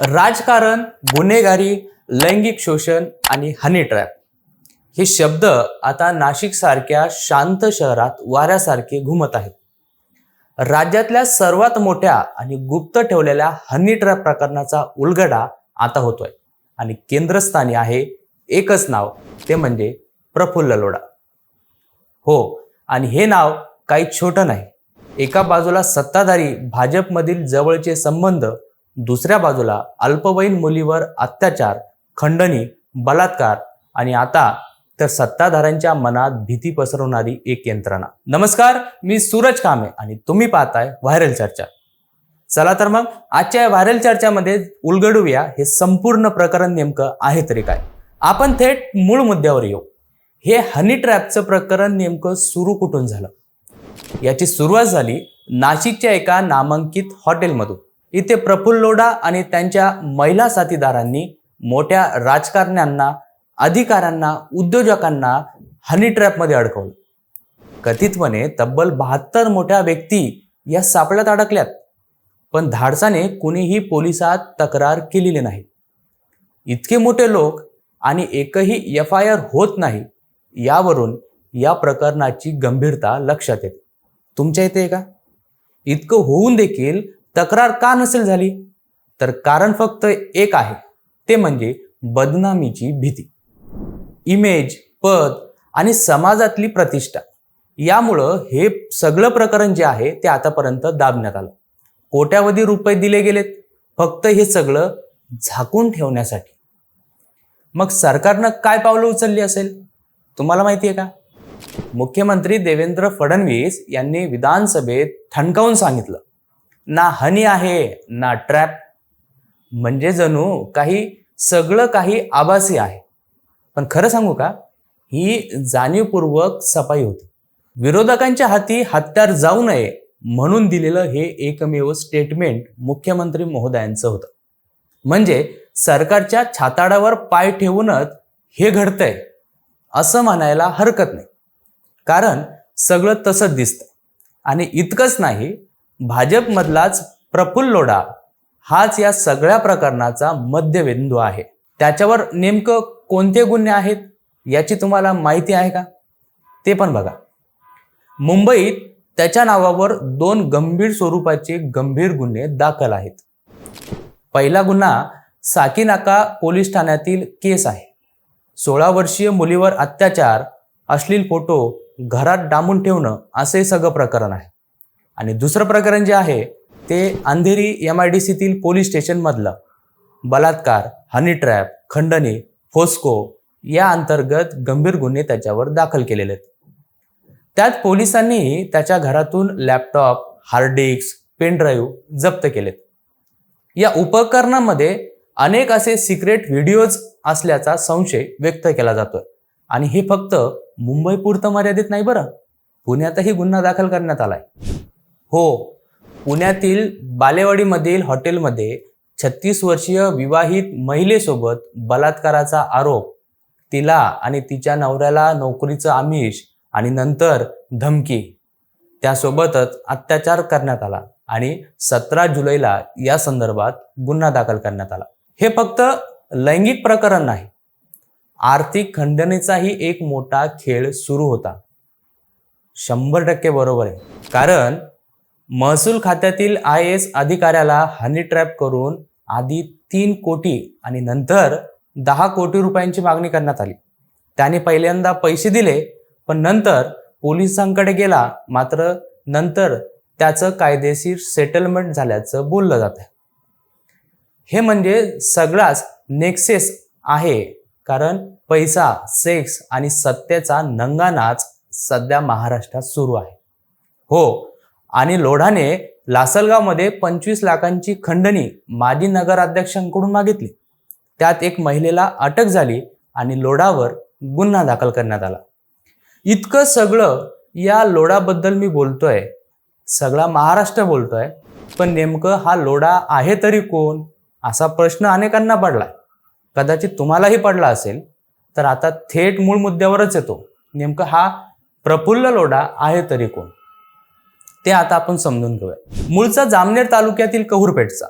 राजकारण गुन्हेगारी लैंगिक शोषण आणि हनी ट्रॅप. हे शब्द आता नाशिक सारख्या शांत शहरात वाऱ्यासारखे घुमत आहेत. राज्यातल्या सर्वात मोठ्या आणि गुप्त ठेवलेल्या हनी ट्रॅप प्रकरणाचा उलगडा आता होतोय. आणि केंद्रस्थानी आहे एकच नाव ते म्हणजे प्रफुल्ल लोढा. हो आणि हे नाव काही छोटं नाही. एका बाजूला सत्ताधारी भाजपमधील जवळचे संबंध दुसऱ्या बाजूला अल्पवयीन मुलीवर अत्याचार खंडणी बलात्कार आणि आता तर सत्ताधाऱ्यांच्या मनात भीती पसरवणारी एक यंत्रणा. नमस्कार मी सूरज कामे आणि तुम्ही पाहताय व्हायरल चर्चा. चला तर मग आजच्या या व्हायरल चर्चामध्ये उलगडूया हे संपूर्ण प्रकरण नेमकं आहे तरी काय. आपण थेट मूळ मुद्द्यावर येऊ. हे हनी ट्रॅपचं प्रकरण नेमकं सुरू कुठून झालं? याची सुरुवात झाली नाशिकच्या एका नामांकित हॉटेलमधून इथे प्रफुल्ल लोढा आणि त्यांच्या महिला साथीदारांनी मोठ्या राजकारण्यांना अधिकाऱ्यांना उद्योजकांना हनी ट्रॅपमध्ये अडकवलं. कथितपणे तब्बल बहात्तर मोठ्या व्यक्ती या सापळ्यात अडकल्यात पण धाडसाने कुणीही पोलिसात तक्रार केलेली नाही. इतके मोठे लोक आणि एकही एफ आय आर होत नाही यावरून या प्रकरणाची गंभीरता लक्षात येते. तुमच्या इथे का? इतकं होऊन देखील तक्रार का नसेल झाली? तर कारण फक्त एक आहे ते म्हणजे बदनामीची भीती. इमेज पद आणि समाजातली प्रतिष्ठा यामुळं हे सगळं प्रकरण जे आहे ते आतापर्यंत दाबण्यात आलं. कोट्यावधी रुपये दिले गेलेत फक्त हे सगळं झाकून ठेवण्यासाठी. मग सरकारनं काय पावलं उचलली असेल? तुम्हाला माहिती आहे का? मुख्यमंत्री देवेंद्र फडणवीस यांनी विधानसभेत ठणकावून सांगितलं ना हनी आहे ना ट्रॅप म्हणजे जणू काही सगळं काही आभासी आहे. पण खरं सांगू का? ही जाणीवपूर्वक सफाई होती. विरोधकांच्या हाती हत्यार जाऊ नये म्हणून दिलेलं हे एकमेव स्टेटमेंट मुख्यमंत्री महोदयांचं होतं. म्हणजे सरकारच्या छाताडावर पाय ठेवूनच हे घडतंय असं म्हणायला हरकत नाही. कारण सगळं तसंच दिसतं. आणि इतकंच नाही भाजपमधलाच प्रफुल्ल लोढा हाच या सगळ्या प्रकरणाचा मध्यबिंदू आहे. त्याच्यावर नेमकं कोणते गुन्हे आहेत याची तुम्हाला माहिती आहे का? ते पण बघा. मुंबईत त्याच्या नावावर दोन गंभीर स्वरूपाचे गंभीर गुन्हे दाखल आहेत. पहिला गुन्हा साकीनाका पोलीस ठाण्यातील केस आहे. सोळा वर्षीय मुलीवर अत्याचार अश्लील फोटो घरात डांबून ठेवणं असे सगळं प्रकरण आहे. आणि दुसरं प्रकरण जे आहे ते अंधेरी एम आय डी सीतील पोलीस स्टेशनमधलं बलात्कार हनी ट्रॅप खंडणी फोस्को या अंतर्गत गंभीर गुन्हे त्याच्यावर दाखल केलेले आहेत. त्यात पोलिसांनी त्याच्या घरातून लॅपटॉप हार्ड डिस्क पेनड्राईव्ह जप्त केलेत. या उपकरणामध्ये अनेक असे सिक्रेट व्हिडिओज असल्याचा संशय व्यक्त केला जातोय. आणि हे फक्त मुंबई पुरतं मर्यादित नाही बरं पुण्यातही गुन्हा दाखल करण्यात आलाय. हो. पुण्यातील बालेवाडीमधील हॉटेलमध्ये छत्तीस वर्षीय विवाहित महिलेसोबत बलात्काराचा आरोप. तिला आणि तिच्या नवऱ्याला नोकरीचं आमिष आणि नंतर धमकी. त्यासोबतच अत्याचार करण्यात आला आणि सतरा जुलैला या संदर्भात गुन्हा दाखल करण्यात आला. हे फक्त लैंगिक प्रकरण नाही आर्थिक खंडणीचाही एक मोठा खेळ सुरू होता. शंभर टक्के बरोबर आहे. कारण महसूल खात्यातील आय एस अधिकाऱ्याला हनी ट्रॅप करून आधी तीन कोटी आणि नंतर दहा कोटी रुपयांची मागणी करण्यात आली. त्याने पहिल्यांदा पैसे दिले पण नंतर पोलिसांकडे गेला मात्र नंतर त्याचं कायदेशीर सेटलमेंट झाल्याचं बोललं जात आहे हे म्हणजे सगळाच नेक्सेस आहे कारण पैसा सेक्स आणि सत्तेचा नंगानाच सध्या महाराष्ट्रात सुरू आहे. हो आणि लोढाने लासलगावमध्ये पंचवीस लाखांची खंडणी माजी नगराध्यक्षांकडून मागितली. त्यात एक महिलेला अटक झाली आणि लोढावर गुन्हा दाखल करण्यात आला. इतकं सगळं या लोढाबद्दल मी बोलतोय. सगळा महाराष्ट्र बोलतोय. पण नेमकं हा लोढा आहे तरी कोण? असा प्रश्न अनेकांना पडलाय. कदाचित तुम्हालाही पडला असेल. तर आता थेट मूळ मुद्द्यावरच येतो. नेमकं हा प्रफुल्ल लोढा आहे तरी कोण? ते आता आपण समजून घेऊया. मूळचा जामनेर तालुक्यातील कहूरपेठचा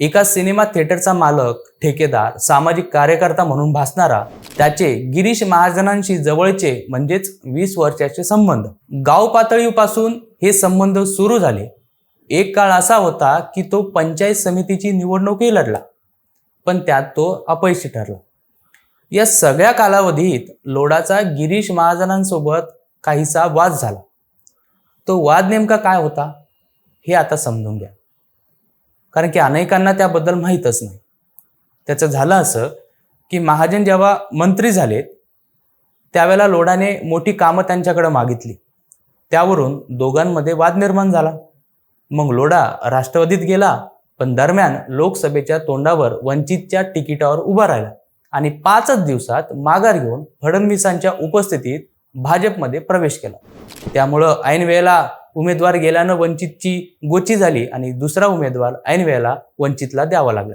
एका सिनेमा थिएटरचा मालक ठेकेदार सामाजिक कार्यकर्ता म्हणून भासणारा त्याचे गिरीश महाजनांशी जवळचे म्हणजेच वीस वर्षाचे संबंध. गाव पातळीपासून हे संबंध सुरू झाले. एक काळ असा होता की तो पंचायत समितीची निवडणूकही लढला पण त्यात तो अपयशी ठरला. या सगळ्या कालावधीत लोडाचा गिरीश महाजनांसोबत काहीसा वाद झाला. तो वाद नेमका काय होता हे आता समजून घ्या. कारण की अनेकांना त्याबद्दल माहीतच नाही. त्याचं झालं असं की महाजन जेव्हा मंत्री झालेत त्यावेळेला लोडाने मोठी कामं त्यांच्याकडे मागितली. त्यावरून दोघांमध्ये वाद निर्माण झाला. मग लोढा राष्ट्रवादीत गेला पण दरम्यान लोकसभेच्या तोंडावर वंचितच्या तिकिटावर उभा राहिला आणि पाचच दिवसात माघार घेऊन फडणवीसांच्या उपस्थितीत भाजपमध्ये प्रवेश केला. त्यामुळं ऐन वेळेला उमेदवार गेल्यानं वंचितची गोची झाली आणि दुसरा उमेदवार ऐन वेळेला वंचितला द्यावा लागला.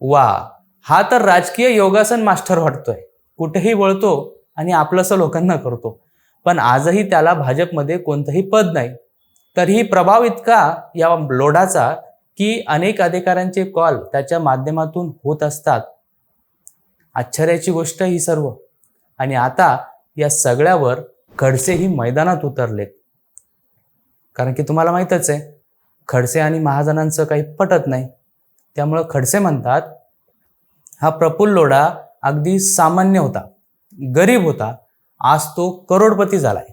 वा हा तर राजकीय योगासन मास्टर वाटतोय. कुठेही वळतो आणि आपलंसं लोकांना करतो. पण आजही त्याला भाजपमध्ये कोणतंही पद नाही. तरीही प्रभाव इतका या लोढाचा की अनेक अधिकाऱ्यांचे कॉल त्याच्या माध्यमातून होत असतात. आश्चर्याची गोष्ट ही सर्व. आणि आता या सगळ्यावर खडसेही मैदानात उतरले कारण की तुम्हाला माहीतच आहे खडसे आणि महाजनांचं काही पटत नाही. त्यामुळं खडसे म्हणतात हा प्रफुल्ल लोढा अगदी सामान्य होता गरीब होता आज तो करोडपती झालाय.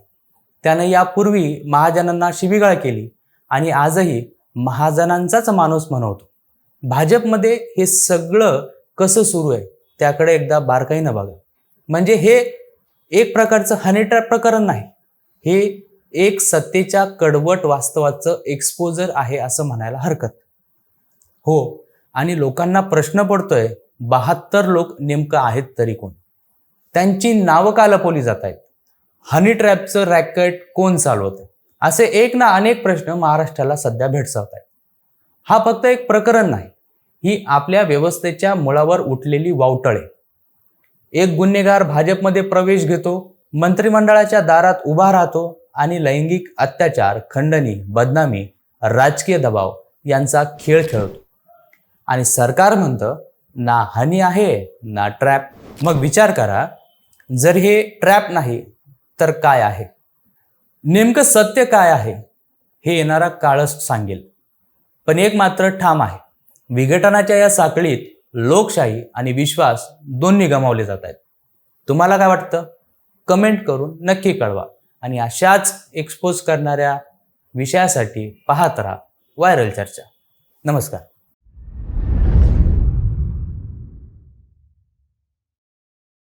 त्याने यापूर्वी महाजनांना शिबिगाळ केली आणि आजही महाजनांचाच माणूस म्हणवतो. भाजपमध्ये हे सगळं कसं सुरू आहे त्याकडे एकदा बारकाईनं बघा. म्हणजे हे एक प्रकारचं हनीट्रॅप प्रकरण नाही. हे एक सत्तेच्या कडवट वास्तवाचं एक्सपोजर आहे असं म्हणायला हरकत. हो आणि लोकांना प्रश्न पडतोय बहात्तर लोक नेमकं आहेत तरी कोण? त्यांची नावं का लपवली जात आहेत हनी ट्रॅपचं रॅकेट कोण चालवत असे एक ना अनेक प्रश्न महाराष्ट्राला सध्या भेडसावत आहेत हा फक्त एक प्रकरण नाही ही आपल्या व्यवस्थेच्या मुळावर उठलेली वावटळे. एक गुन्हेगार भाजपमध्ये प्रवेश घेतो मंत्रिमंडळाच्या दारात उभा राहतो आणि लैंगिक अत्याचार खंडणी बदनामी राजकीय दबाव यांचा खेळ खेळतो. आणि सरकार म्हणतं ना हनी आहे ना ट्रॅप. मग विचार करा जर हे ट्रॅप नाही तर काय आहे? नेमकं सत्य काय आहे? हे येणारा काळच सांगेल. पण एक मात्र ठाम आहे. विघटनाच्या या साखळीत लोकशाही आणि विश्वास दोन्ही गमावले जात आहेत. तुम्हाला काय वाटतं? कमेंट करून नक्की कळवा. आणि अशाच एक्सपोज करणाऱ्या विषयासाठी पाहत राहा. व्हायरल चर्चा. नमस्कार.